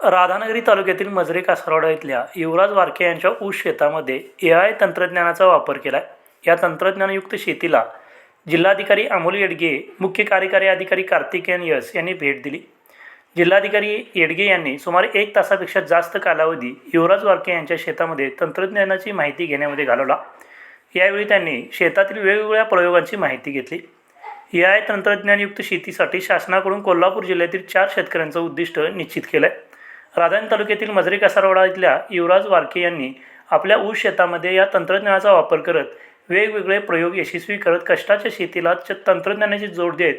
राधानगरी तालुक्यातील मजरे कासारवाडा इथल्या युवराज वारके यांच्या ऊस शेतामध्ये ए आय तंत्रज्ञानाचा वापर केला आहे या तंत्रज्ञानयुक्त शेतीला जिल्हाधिकारी अमोल येडगे मुख्य कार्यकारी अधिकारी कार्तिकेयन यस यांनी भेट दिली. जिल्हाधिकारी येडगे यांनी सुमारे एक तासापेक्षा जास्त कालावधी युवराज वारके यांच्या शेतामध्ये तंत्रज्ञानाची माहिती घेण्यामध्ये घालवला. यावेळी त्यांनी शेतातील वेगवेगळ्या प्रयोगांची माहिती घेतली. ए आय तंत्रज्ञानयुक्त शेतीसाठी शासनाकडून कोल्हापूर जिल्ह्यातील चार शेतकऱ्यांचं उद्दिष्ट निश्चित केलं आहे राधान तालुक्यातील मजरे कासारवाडा इथल्या युवराज वारके यांनी आपल्या ऊस शेतामध्ये या तंत्रज्ञानाचा वापर करत वेगवेगळे प्रयोग यशस्वी करत कष्टाच्या शेतीला तंत्रज्ञानाची जोड देत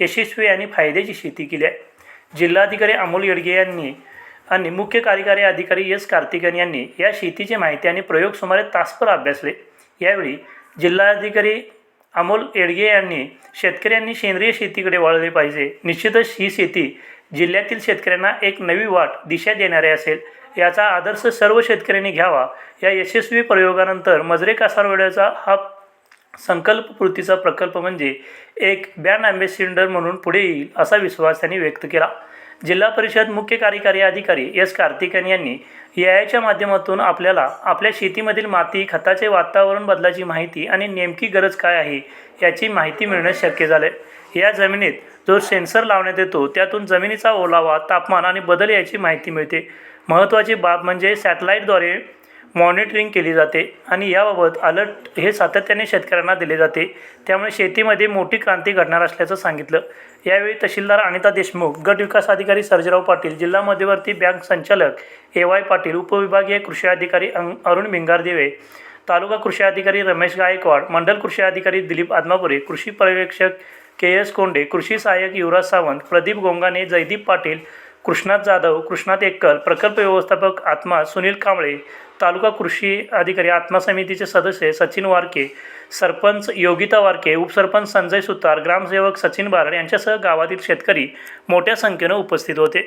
यशस्वी आणि फायद्याची शेती केली आहे. जिल्हाधिकारी अमोल येडगे यांनी आणि मुख्य कार्यकारी अधिकारी एस कार्तिकन यांनी या शेतीची माहिती आणि प्रयोग सुमारे तासभर अभ्यासले. यावेळी जिल्हाधिकारी अमोल येडगे यांनी शेतकऱ्यांनी सेंद्रिय शेतीकडे वळले पाहिजे. निश्चितच ही शेती जिल्ह्यातील शेतकऱ्यांना एक नवी वाट दिशा देणारे असेल याचा आदर्श सर्व शेतकऱ्यांनी घ्यावा. या यशस्वी प्रयोगानंतर मजरे कासारवड्याचा हा संकल्पपूर्तीचा प्रकल्प म्हणजे एक ब्रँड ॲम्बेसिडर म्हणून पुढे येईल असा विश्वास त्यांनी व्यक्त केला. जिल्हा परिषद मुख्य कार्यकारी अधिकारी एस कार्तिकन यांनी याच्या माध्यमातून आपल्याला आपल्या शेतीमधील माती खताचे वातावरण बदलाची माहिती आणि नेमकी गरज काय आहे याची माहिती मिळणं शक्य झालं या जमिनीत जो सेन्सर लावण्यात येतो त्यातून जमिनीचा ओलावा तापमान आणि बदल याची माहिती मिळते. महत्त्वाची बाब म्हणजे सॅटेलाईटद्वारे मॉनिटरिंग केली जाते आणि याबाबत अलर्ट हे सातत्याने शेतकऱ्यांना दिले जाते. त्यामुळे शेतीमध्ये मोठी क्रांती घडणार असल्याचं सांगितलं. यावेळी तहसीलदार अनिता देशमुख गट विकास अधिकारी सर्जराव पाटील जिल्हा मध्यवर्ती बँक संचालक ए वाय पाटील उपविभागीय कृषी अधिकारी अं अरुण भिंगारदेवे तालुका कृषी अधिकारी रमेश गायकवाड मंडल कृषी अधिकारी दिलीप आदमापुरे कृषी पर्यवेक्षक के एस कोंडे कृषी सहाय्यक युवराज सावंत प्रदीप गोंगाने जयदीप पाटील कृष्णात जाधव कृष्णात एक्कल प्रकल्प व्यवस्थापक आत्मा सुनील कांबळे तालुका कृषी अधिकारी आत्मा समितीचे सदस्य सचिन वारके सरपंच योगिता वारके उपसरपंच संजय सुतार ग्रामसेवक सचिन बारड यांच्यासह गावातील शेतकरी मोठ्या संख्येनं उपस्थित होते.